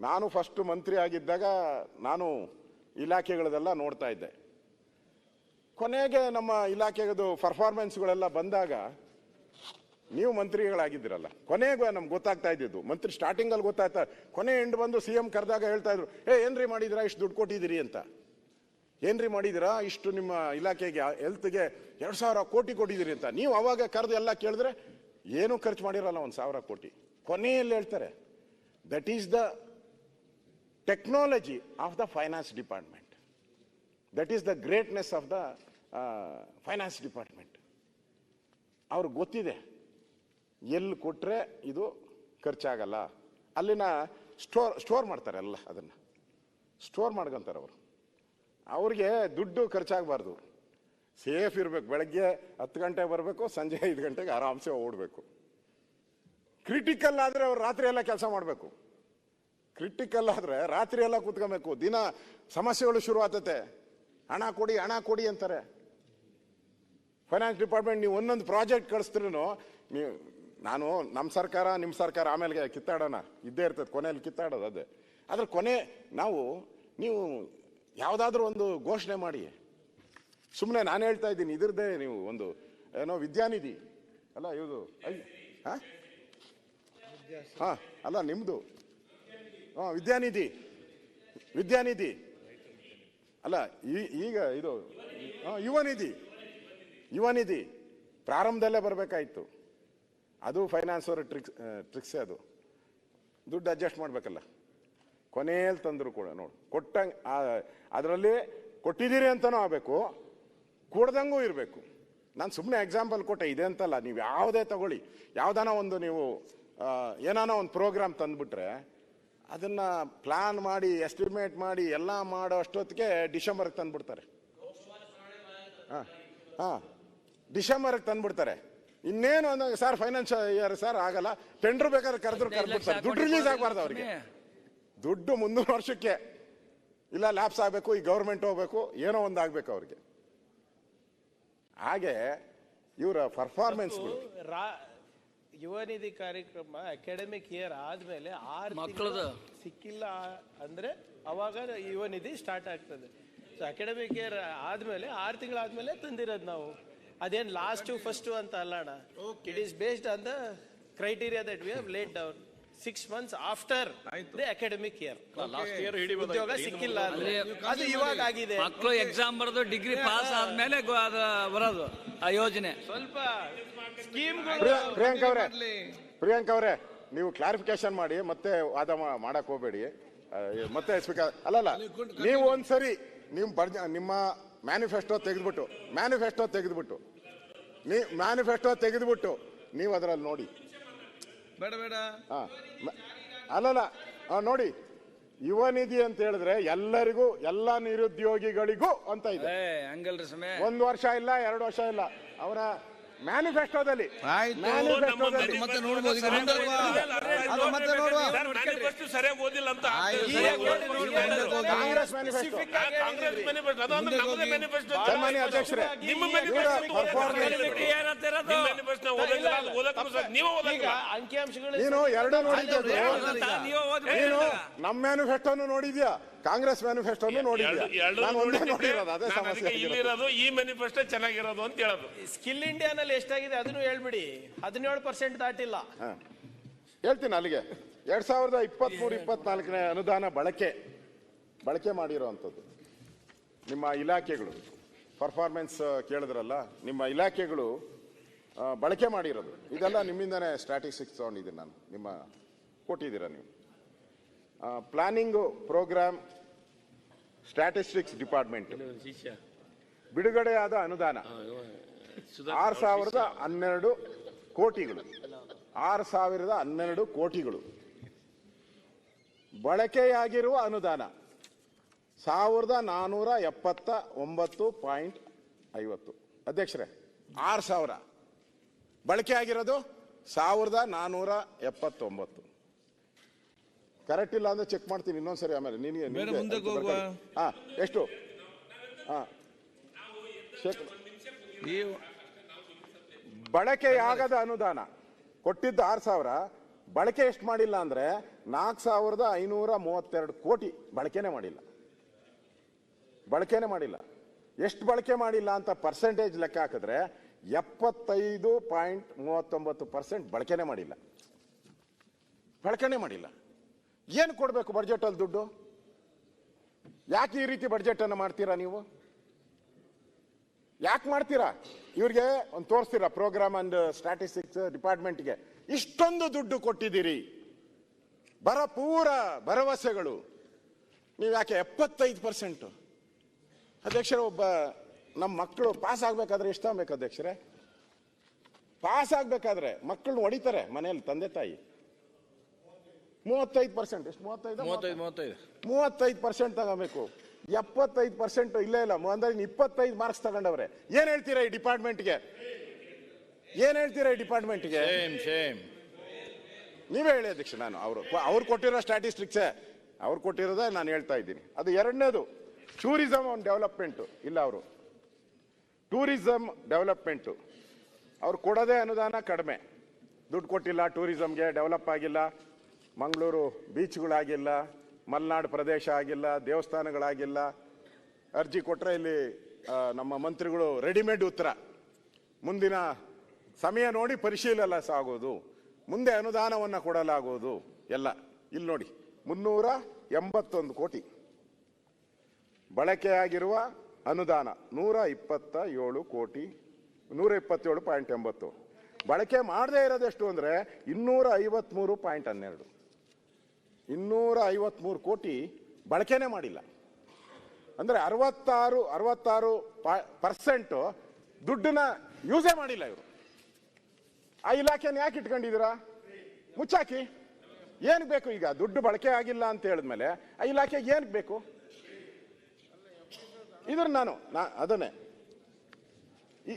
ನಾನು ಫಸ್ಟ್ ಮಂತ್ರಿ ಆಗಿದ್ದಾಗ ನಾನು ಇಲಾಖೆಗಳದೆಲ್ಲ ನೋಡ್ತಾ ಇದ್ದೆ. ಕೊನೆಗೆ ನಮ್ಮ ಇಲಾಖೆಗದು ಪರ್ಫಾರ್ಮೆನ್ಸ್ಗಳೆಲ್ಲ ಬಂದಾಗ ನೀವು ಮಂತ್ರಿಗಳಾಗಿದ್ದೀರಲ್ಲ. ಕೊನೆಗೂ ನಮ್ಗೆ ಗೊತ್ತಾಗ್ತಾ ಇದ್ದಿದ್ದು. ಮಂತ್ರಿ ಸ್ಟಾರ್ಟಿಂಗಲ್ಲಿ ಗೊತ್ತಾಗ್ತಾ ಕೊನೆ ಎಂಡ್ ಬಂದು ಸಿ ಎಂ ಕರೆದಾಗ ಹೇಳ್ತಾ ಇದ್ರು, ಏ, ಏನ್ರಿ ಮಾಡಿದಿರಾ ಇಷ್ಟು ದುಡ್ಡು ಕೊಟ್ಟಿದ್ದೀರಿ ಅಂತ. ಏನ್ರಿ ಮಾಡಿದಿರಾ ಇಷ್ಟು ನಿಮ್ಮ ಇಲಾಖೆಗೆ ಹೆಲ್ತ್ಗೆ ಎರಡು ಸಾವಿರ ಕೋಟಿ ಕೊಟ್ಟಿದ್ದೀರಿ ಅಂತ. ನೀವು ಅವಾಗ ಕರೆದು ಎಲ್ಲ ಕೇಳಿದ್ರೆ, ಏನೂ ಖರ್ಚು ಮಾಡಿರಲ್ಲ, ಒಂದು ಸಾವಿರ ಕೋಟಿ ಕೊನೆಯಲ್ಲಿ ಹೇಳ್ತಾರೆ that is the technology of the finance department that is the greatness of the finance department ಅವ್ರಿಗೆ ಗೊತ್ತಿದೆ. ಎಲ್ಲಿ ಕೊಟ್ಟರೆ ಇದು ಖರ್ಚಾಗಲ್ಲ. ಅಲ್ಲಿನ ಸ್ಟೋರ್ ಸ್ಟೋರ್ ಮಾಡ್ತಾರೆ ಎಲ್ಲ ಅದನ್ನು. ಸ್ಟೋರ್ ಮಾಡ್ಕೊಂತಾರೆ ಅವರು. ಅವ್ರಿಗೆ ದುಡ್ಡು ಖರ್ಚಾಗಬಾರ್ದು. ಸೇಫ್ ಇರಬೇಕು. ಬೆಳಗ್ಗೆ ಹತ್ತು ಗಂಟೆಗೆ ಬರಬೇಕು, ಸಂಜೆ ಐದು ಗಂಟೆಗೆ ಆರಾಮ್ಸೆ ಓಡಬೇಕು. ಕ್ರಿಟಿಕಲ್ ಆದರೆ ಅವ್ರು ರಾತ್ರಿ ಎಲ್ಲ ಕೆಲಸ ಮಾಡಬೇಕು. ಕ್ರಿಟಿಕಲ್ ಆದರೆ ರಾತ್ರಿ ಎಲ್ಲ ಕೂತ್ಕೊಬೇಕು. ದಿನ ಸಮಸ್ಯೆಗಳು ಶುರು ಆಗ್ತತೆ ಹಣ ಕೊಡಿ ಹಣ ಕೊಡಿ ಅಂತಾರೆ. ಫೈನಾನ್ಸ್ ಡಿಪಾರ್ಟ್ಮೆಂಟ್ ನೀವು ಒಂದೊಂದು ಪ್ರಾಜೆಕ್ಟ್ ಕಳಿಸ್ತ್ರೂ ನೀವು, ನಾನು ನಮ್ಮ ಸರ್ಕಾರ ನಿಮ್ಮ ಸರ್ಕಾರ ಆಮೇಲೆ ಕಿತ್ತಾಡೋಣ. ಇದ್ದೇ ಇರ್ತದೆ, ಕೊನೆಯಲ್ಲಿ ಕಿತ್ತಾಡೋದು ಅದೇ. ಆದ್ರೆ ಕೊನೆ ನಾವು, ನೀವು ಯಾವುದಾದ್ರೂ ಒಂದು ಘೋಷಣೆ ಮಾಡಿ. ಸುಮ್ಮನೆ ನಾನು ಹೇಳ್ತಾ ಇದ್ದೀನಿ, ಇದ್ರದ್ದೇ ನೀವು ಒಂದು, ಏನೋ ವಿದ್ಯಾನಿಧಿ. ಅಲ್ಲ, ಇವುದು ಹಾಂ? ಹಾಂ, ಅಲ್ಲ ನಿಮ್ಮದು ವಿದ್ಯಾನಿಧಿ. ವಿದ್ಯಾನಿಧಿ. ಅಲ್ಲ ಈಗ ಇದು ಯುವ ನಿಧಿ ಯುವ ನಿಧಿ ಪ್ರಾರಂಭದಲ್ಲೇ ಬರಬೇಕಾಯ್ತು. ಅದು ಫೈನಾನ್ಸ್ ಅವರ ಟ್ರಿಕ್ಸ್ ಟ್ರಿಕ್ಸೇ ಅದು. ದುಡ್ಡು ಅಡ್ಜಸ್ಟ್ ಮಾಡಬೇಕಲ್ಲ. ಕೊನೆಯಲ್ಲಿ ತಂದರು ಕೂಡ, ನೋಡು. ಕೊಟ್ಟಂಗೆ ಅದರಲ್ಲಿ ಕೊಟ್ಟಿದ್ದೀರಿ ಅಂತನೂ ಆಗಬೇಕು. ಕೊಡ್ದಂಗೂ ಇರಬೇಕು. ನಾನು ಸುಮ್ಮನೆ ಎಕ್ಸಾಂಪಲ್ ಕೊಟ್ಟೆ, ಇದೆ ಅಂತಲ್ಲ. ನೀವು ಯಾವುದೇ ತಗೊಳ್ಳಿ. ಯಾವುದಾನ ಒಂದು ನೀವು ಏನಾನ ಒಂದು ಪ್ರೋಗ್ರಾಮ್ ತಂದುಬಿಟ್ರೆ ಅದನ್ನು ಪ್ಲಾನ್ ಮಾಡಿ ಎಸ್ಟಿಮೇಟ್ ಮಾಡಿ ಎಲ್ಲ ಮಾಡೋ ಅಷ್ಟೊತ್ತಿಗೆ ಡಿಸೆಂಬರ್ಗೆ ತಂದುಬಿಡ್ತಾರೆ. ಹಾಂ ಹಾಂ. ಡಿಸೆಂಬರ್ಗೆ ತಂದುಬಿಡ್ತಾರೆ. ಇನ್ನೇನು ಅಂದಾಗ ಸರ್ ಫೈನಾನ್ಸ್ ಇಯರ್ ಸರ್ ಆಗಲ್ಲ. ಟೆಂಡರ್ ಬೇಕಾದ್ರೆ ಕರೆದ್ರು ಕರೆದ್ಬಿಡ್ತಾರೆ. ದುಡ್ಡು ರಿಲೀಸ್ ಆಗಬಾರ್ದು ಅವರಿಗೆ. ದುಡ್ಡು ಮುಂದಿನ ವರ್ಷಕ್ಕೆ. ಇಲ್ಲ ಲ್ಯಾಪ್ಸ್ ಆಗಬೇಕು ಈ ಗೌರ್ಮೆಂಟ್ ಹೋಗ್ಬೇಕು ಏನೋ ಒಂದು ಆಗಬೇಕು ಅವ್ರಿಗೆ. ಹಾಗೆ ಇವರ ಪರ್ಫಾರ್ಮೆನ್ಸ್ಗಳು ರಾ- ಯುವ ನಿಧಿ ಕಾರ್ಯಕ್ರಮ ಅಕಾಡೆಮಿಕ್ ಇಯರ್ ಆದ್ಮೇಲೆ ಆರು ಮಕ್ಕಳದು. ತಿಂಗಳು ಸಿಕ್ಕಿಲ್ಲ ಅಂದ್ರೆ ಅವಾಗ ಯುವ ನಿಧಿ ಸ್ಟಾರ್ಟ್ ಆಗ್ತದೆ. ಸೊ ಅಕಾಡೆಮಿಕ್ ಇಯರ್ ಆದ್ಮೇಲೆ ಆರು ತಿಂಗಳಾದ್ಮೇಲೆ ತಂದಿರೋದು ನಾವು. ಅದೇನು ಲಾಸ್ಟ್ ಫಸ್ಟ್ ಅಂತ ಅಲ್ಲ ಅಣ್ಣ. It is based on the criteria that we have laid down six months after the academic year last year ಉದ್ಯೋಗ ಸಿಕ್ಕಿಲ್ಲ ಅಂದ್ರೆ ಅದು ಇವಾಗ ಆಗಿದೆ. ಮಕ್ಕಳು ಎಕ್ಸಾಮ್ ಬರೆದು ಡಿಗ್ರಿ ಪಾಸ್ ಆದ್ಮೇಲೆ ಬರೋದು ಆ ಯೋಜನೆ. ಸ್ವಲ್ಪ ಸ್ಕೀಮ್ ಪ್ರಿಯಾ- ಪ್ರಿಯಾಂಕ್ ಅವರೇ ಪ್ರಿಯಾಂಕ್ ಅವರೇ ನೀವು ಕ್ಲಾರಿಫಿಕೇಶನ್ ಮಾಡಿ ಮತ್ತೆ ವಾದ ಮಾಡಕ್ ಹೋಗ್ಬೇಡಿ. ಮತ್ತೆ ಸ್ಪೀಕರ್ ಅಲ್ಲಲ್ಲ ನೀವು ಒಂದ್ಸರಿ ನೀವು ಬರ್ಜ ನಿಮ್ಮ ಮ್ಯಾನಿಫೆಸ್ಟೋ ತೆಗೆದ್ಬಿಟ್ಟು ಮ್ಯಾನಿಫೆಸ್ಟೋ ತೆಗೆದ್ಬಿಟ್ಟು ನೀ ಮ್ಯಾನಿಫೆಸ್ಟೋ ತೆಗೆದ್ಬಿಟ್ಟು ನೀವು ಅದರಲ್ಲಿ ನೋಡಿ. ಬೇಡ ಬೇಡ. ಹಾ ಅಲ್ಲಲ್ಲ ನೋಡಿ ಯುವ ನಿಧಿ ಅಂತ ಹೇಳಿದ್ರೆ ಎಲ್ಲರಿಗೂ ಎಲ್ಲ ನಿರುದ್ಯೋಗಿಗಳಿಗೂ ಅಂತ ಇದೆ. ಏ ಹಂಗಲ್ರಿ ಸಮಯ ಒಂದು ವರ್ಷ ಇಲ್ಲ ಎರಡು ವರ್ಷ ಇಲ್ಲ. ಅವರ ಮ್ಯಾನಿಫೆಸ್ಟೋದಲ್ಲಿ ಮತ್ತೆ ನೋಡ್ಬೋದು ಈಗ ಮುಂದಕ್ಕೆ ಬಾ. ಅದು ಮತ್ತೆ ನೋಡುವ? ಮ್ಯಾನಿಫೆಸ್ಟೋ ಸರಿಯಾಗಿ ಓದಿಲ್ಲ ಅಂತ. ಸರಿಯಾಗಿ ಓದಿ ನೋಡಿ ಕಾಂಗ್ರೆಸ್ ಮ್ಯಾನಿಫೆಸ್ಟೋ ಕಾಂಗ್ರೆಸ್ ಮ್ಯಾನಿಫೆಸ್ಟೋ ಅದು ಅಂದ್ರೆ ನಮ್ಮದೇ ಮ್ಯಾನಿಫೆಸ್ಟೋ ಸನ್ಮಾನ್ಯ ಅಧ್ಯಕ್ಷರೇ. ನಿಮ್ಮ ಇವರ ಮ್ಯಾನಿಫೆಸ್ಟೋ performance- ನಿಮ್ಮ ಮ್ಯಾನಿಫೆಸ್ಟೋ ಓದೋದಿಲ್ಲ ಅದು. ಓದಕ್ಕೂ ಸಹ ನೀವೇ ಅಂಕಿಅಂಶಗಳು ನೀನು ಎರಡು ನೋಡಿದ್ಯಾ ನೀನು ನಮ್ಮ ಮ್ಯಾನಿಫೆಸ್ಟೋನು ನೋಡಿದ್ಯಾ? ಕಾಂಗ್ರೆಸ್ ಮ್ಯಾನಿಫೆಸ್ಟೋನು ನೋಡಿರೋದು ಅದೇ ಸಮಸ್ಯೆ ಇಲ್ಲಿರೋದು ಈ ಮ್ಯಾನಿಫೆಸ್ಟೋ ಚೆನ್ನಾಗಿರೋದು ಅಂತ ಹೇಳೋದು. ಸ್ಕಿಲ್ ಇಂಡಿಯಾನಲ್ಲಿ ಎಷ್ಟಾಗಿದೆ ಅದನ್ನು ಹೇಳ್ಬಿಡಿ. ಹದಿನೇಳು ಪರ್ಸೆಂಟ್ ದಾಟಿಲ್ಲ. ಹಾ. ಹೇಳ್ತೀನಿ ಅಲ್ಲಿಗೆ. ಎರಡ್ ಸಾವಿರದ ಇಪ್ಪತ್ಮೂರು ಇಪ್ಪತ್ನಾಲ್ಕನೇ ಅನುದಾನ ಬಳಕೆ. ಬಳಕೆ ಮಾಡಿರೋವಂಥದ್ದು ನಿಮ್ಮ ಇಲಾಖೆಗಳು. ಪರ್ಫಾರ್ಮೆನ್ಸ್ ಕೇಳಿದ್ರಲ್ಲ ನಿಮ್ಮ ಇಲಾಖೆಗಳು ಬಳಕೆ ಮಾಡಿರೋದು. ಇದೆಲ್ಲ ನಿಮ್ಮಿಂದನೇ ಸ್ಟ್ರಾಟಿಸ್ಟಿಕ್ಸ್ ತೊಗೊಂಡಿದ್ದೀನಿ ನಾನು. ನಿಮ್ಮ ಕೊಟ್ಟಿದ್ದೀರಾ ನೀವು. ಪ್ಲಾನಿಂಗು ಪ್ರೋಗ್ರಾಮ್ ಸ್ಟ್ಯಾಟಿಸ್ಟಿಕ್ಸ್ ಡಿಪಾರ್ಟ್ಮೆಂಟ್ ಬಿಡುಗಡೆಯಾದ ಅನುದಾನ. ಆರು ಸಾವಿರದ ಹನ್ನೆರಡು ಕೋಟಿಗಳು. ಆರು ಸಾವಿರದ ಹನ್ನೆರಡು ಕೋಟಿಗಳು. ಬಳಕೆಯಾಗಿರುವ ಅನುದಾನ ಸಾವಿರದ ನಾನ್ನೂರ ಎಪ್ಪತ್ತ ಒಂಬತ್ತು ಪಾಯಿಂಟ್ ಐವತ್ತು. ಅಧ್ಯಕ್ಷರೇ ಆರು ಸಾವಿರ. ಬಳಕೆ ಆಗಿರೋದು ಸಾವಿರದ ನಾನ್ನೂರ ಎಪ್ಪತ್ತೊಂಬತ್ತು. ಕರೆಕ್ಟ್ ಇಲ್ಲ ಅಂದ್ರೆ ಚೆಕ್ ಮಾಡ್ತೀನಿ ಇನ್ನೊಂದ್ಸರಿ ಆಮೇಲೆ. ನಿನಗೆ ಬೇಡ, ಮುಂದಕ್ಕೆ ಹೋಗುವ. ಹಾ ಎಷ್ಟು? ಹಾ. ಚೆಕ್. ಈ ಬಳಕೆಯಾಗದ ಅನುದಾನ. ಕೊಟ್ಟಿದ್ದು ಆರು ಸಾವಿರ ಬಳಕೆ ಎಷ್ಟು ಮಾಡಿಲ್ಲ ಅಂದ್ರೆ ನಾಲ್ಕು ಸಾವಿರದ ಐನೂರ ಮೂವತ್ತೆರಡು ಕೋಟಿ ಬಳಕೆನೇ ಮಾಡಿಲ್ಲ. ಬಳಕೆನೆ ಮಾಡಿಲ್ಲ. ಎಷ್ಟು ಬಳಕೆ ಮಾಡಿಲ್ಲ ಅಂತ ಪರ್ಸೆಂಟೇಜ್ ಲೆಕ್ಕ ಹಾಕಿದ್ರೆ ಎಪ್ಪತ್ತೈದು ಪಾಯಿಂಟ್ ಮೂವತ್ತೊಂಬತ್ತು ಪರ್ಸೆಂಟ್ ಬಳಕೆನೇ ಮಾಡಿಲ್ಲ. ಬಳಕೆನೇ ಮಾಡಿಲ್ಲ. ಏನು ಕೊಡಬೇಕು ಬಡ್ಜೆಟಲ್ಲಿ ದುಡ್ಡು? ಯಾಕೆ ಈ ರೀತಿ ಬಡ್ಜೆಟನ್ನು ಮಾಡ್ತೀರಾ ನೀವು? ಯಾಕೆ ಮಾಡ್ತೀರಾ? ಇವ್ರಿಗೆ ಒಂದು ತೋರಿಸ್ತೀರಾ ಪ್ರೋಗ್ರಾಮ್ ಅಂಡ್ ಸ್ಟ್ಯಾಟಿಸ್ಟಿಕ್ಸ್ ಡಿಪಾರ್ಟ್ಮೆಂಟ್ಗೆ ಇಷ್ಟೊಂದು ದುಡ್ಡು ಕೊಟ್ಟಿದ್ದೀರಿ. ಬರ ಪೂರ ಭರವಸೆಗಳು. ನೀವು ಯಾಕೆ ಎಪ್ಪತ್ತೈದು ಪರ್ಸೆಂಟು ಅಧ್ಯಕ್ಷರೇ, ಒಬ್ಬ ನಮ್ಮ ಮಕ್ಕಳು ಪಾಸ್ ಆಗಬೇಕಾದ್ರೆ ಇಷ್ಟ ಆಗ್ಬೇಕು ಅಧ್ಯಕ್ಷರೇ? ಪಾಸ್ ಆಗಬೇಕಾದ್ರೆ ಮಕ್ಕಳನ್ನ ಹೊಡಿತಾರೆ ಮನೆಯಲ್ಲಿ ತಂದೆ ತಾಯಿ. ಮೂವತ್ತೈದು ಪರ್ಸೆಂಟ್ ಎಷ್ಟು ಮೂವತ್ತೈದು? ಮೂವತ್ತೈದು ಮೂವತ್ತೈದು. ಮೂವತ್ತೈದು ಪರ್ಸೆಂಟ್ ತಗೋಬೇಕು. ಎಪ್ಪತ್ತೈದು ಪರ್ಸೆಂಟ್ ಇಲ್ಲೇ ಇಲ್ಲ. ಅಂದ್ರೆ ಇಪ್ಪತ್ತೈದು ಮಾರ್ಕ್ಸ್ ತಗೊಂಡವ್ರೆ. ಏನು ಹೇಳ್ತೀರಾ ಈ ಡಿಪಾರ್ಟ್ಮೆಂಟ್ಗೆ ಏನ್ ಹೇಳ್ತೀರಾ ಈ ಡಿಪಾರ್ಟ್ಮೆಂಟ್ಗೆ ಸೇಮ್ ಸೇಮ್ ನೀವೇ ಹೇಳಿ ಅಧ್ಯಕ್ಷ ನಾನು. ಅವರು ಅವ್ರು ಕೊಟ್ಟಿರೋ ಸ್ಟ್ಯಾಟಿಸ್ಟಿಕ್ಸೇ ಅವ್ರು ಕೊಟ್ಟಿರೋದೇ ನಾನು ಹೇಳ್ತಾ ಇದ್ದೀನಿ. ಅದು ಎರಡನೇದು ಟೂರಿಸಮ್ ಆನ್ ಡೆವಲಪ್ಮೆಂಟು ಇಲ್ಲ ಅವರು. ಟೂರಿಸಮ್ ಡೆವಲಪ್ಮೆಂಟು ಅವ್ರು ಕೊಡೋದೇ ಅನುದಾನ ಕಡಿಮೆ. ದುಡ್ಡು ಕೊಟ್ಟಿಲ್ಲ ಟೂರಿಸಮ್ಗೆ ಡೆವಲಪ್ ಆಗಿಲ್ಲ. ಮಂಗಳೂರು ಬೀಚ್ಗಳಾಗಿಲ್ಲ, ಮಲೆನಾಡು ಪ್ರದೇಶ ಆಗಿಲ್ಲ, ದೇವಸ್ಥಾನಗಳಾಗಿಲ್ಲ. ಅರ್ಜಿ ಕೊಟ್ಟರೆ ಇಲ್ಲಿ ನಮ್ಮ ಮಂತ್ರಿಗಳು ರೆಡಿಮೇಡ್ ಉತ್ತರ. ಮುಂದಿನ ಸಮಯ ನೋಡಿ ಪರಿಶೀಲನೆ ಸಾಗೋದು ಮುಂದೆ ಅನುದಾನವನ್ನು ಕೊಡಲಾಗುವುದು. ಎಲ್ಲ, ಇಲ್ಲಿ ನೋಡಿ, ಮುನ್ನೂರ ಎಂಬತ್ತೊಂದು ಕೋಟಿ. ಬಳಕೆಯಾಗಿರುವ ಅನುದಾನ ನೂರ ಇಪ್ಪತ್ತ ಏಳು ಕೋಟಿ, ನೂರ ಇಪ್ಪತ್ತೇಳು ಪಾಯಿಂಟ್ ಎಂಬತ್ತು. ಬಳಕೆ ಮಾಡದೇ ಇರೋದೆಷ್ಟು ಅಂದರೆ ಇನ್ನೂರ ಐವತ್ತ್ಮೂರು ಪಾಯಿಂಟ್ ಹನ್ನೆರಡು. ಇನ್ನೂರ ಐವತ್ಮೂರು ಕೋಟಿ ಬಳಕೆನೇ ಮಾಡಿಲ್ಲ. ಅಂದರೆ ಅರವತ್ತಾರು ಅರವತ್ತಾರು ಪರ್ಸೆಂಟು ದುಡ್ಡನ್ನ ಯೂಸೇ ಮಾಡಿಲ್ಲ ಇವರು. ಆ ಇಲಾಖೆನ ಯಾಕೆ ಇಟ್ಕೊಂಡಿದ್ದೀರಾ? ಮುಚ್ಚಾಕಿ. ಏನು ಬೇಕು ಈಗ? ದುಡ್ಡು ಬಳಕೆ ಆಗಿಲ್ಲ ಅಂತ ಹೇಳಿದ್ಮೇಲೆ ಆ ಇಲಾಖೆಗೆ ಏನು ಬೇಕು? ಇದ್ರ ನಾನು, ನಾ, ಅದನ್ನೇ. ಈ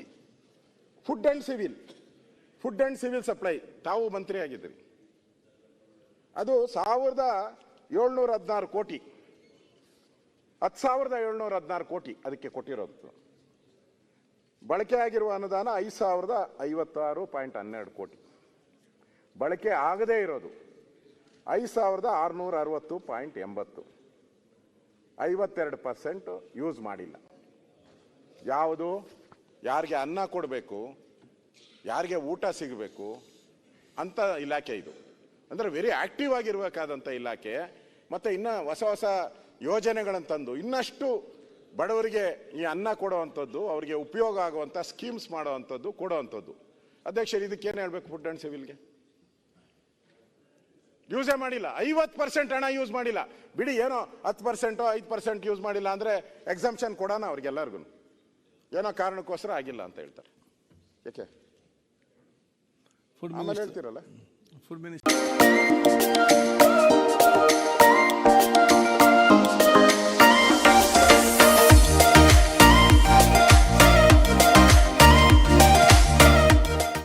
food and civil food and civil supply ತಾವು ಮಂತ್ರಿ ಆಗಿದ್ದೀರಿ ಅದು ಸಾವಿರದ ಏಳ್ನೂರ ಹದಿನಾರು ಕೋಟಿ. ಹತ್ತು ಸಾವಿರದ ಏಳ್ನೂರ ಹದಿನಾರು ಕೋಟಿ ಅದಕ್ಕೆ ಕೊಟ್ಟಿರೋದು. ಬಳಕೆ ಆಗಿರುವ ಅನುದಾನ ಐದು ಸಾವಿರದ ಐವತ್ತಾರು ಪಾಯಿಂಟ್ ಹನ್ನೆರಡು ಕೋಟಿ. ಬಳಕೆ ಆಗದೇ ಇರೋದು ಐದು ಸಾವಿರದ ಆರುನೂರ ಅರವತ್ತು ಪಾಯಿಂಟ್ ಎಂಬತ್ತು. ಐವತ್ತೆರಡು ಪರ್ಸೆಂಟ್ ಯೂಸ್ ಮಾಡಿಲ್ಲ. ಯಾವುದು? ಯಾರಿಗೆ ಅನ್ನ ಕೊಡಬೇಕು? ಯಾರಿಗೆ ಊಟ ಸಿಗಬೇಕು? ಅಂತ ಇಲಾಖೆ ಇದು. ಅಂದರೆ ವೆರಿ ಆಕ್ಟಿವ್ ಆಗಿರಬೇಕಾದಂಥ ಇಲಾಖೆ ಮತ್ತು ಇನ್ನೂ ಹೊಸ ಹೊಸ ಯೋಜನೆಗಳನ್ನು ತಂದು ಇನ್ನಷ್ಟು ಬಡವರಿಗೆ ಈ ಅನ್ನ ಕೊಡುವಂಥದ್ದು ಅವರಿಗೆ ಉಪಯೋಗ ಆಗುವಂಥ ಸ್ಕೀಮ್ಸ್ ಮಾಡುವಂಥದ್ದು ಕೊಡುವಂಥದ್ದು ಅಧ್ಯಕ್ಷರು ಇದಕ್ಕೇನು ಹೇಳಬೇಕು ಫುಡ್ ಆ್ಯಂಡ್ ಸಿವಿಲ್ಗೆ ಯೂಸೇ ಮಾಡಿಲ್ಲ. ಐವತ್ತು ಪರ್ಸೆಂಟ್ ಹಣ ಯೂಸ್ ಮಾಡಿಲ್ಲ. ಬಿಡಿ ಏನೋ ಹತ್ತು ಪರ್ಸೆಂಟೋ ಐದು ಪರ್ಸೆಂಟ್ ಯೂಸ್ ಮಾಡಿಲ್ಲ ಅಂದರೆ ಎಕ್ಸಾಮ್ಷನ್ ಕೊಡೋಣ ಅವ್ರಿಗೆಲ್ಲರಿಗೂ. ಏನೋ ಕಾರಣಕ್ಕೋಸ್ಕರ ಆಗಿಲ್ಲ ಅಂತ ಹೇಳ್ತಾರೆ. ಯಾಕೆ? ಫುಡ್ ಆಮೇಲೆ ಹೇಳ್ತೀರಲ್ಲ? Food minister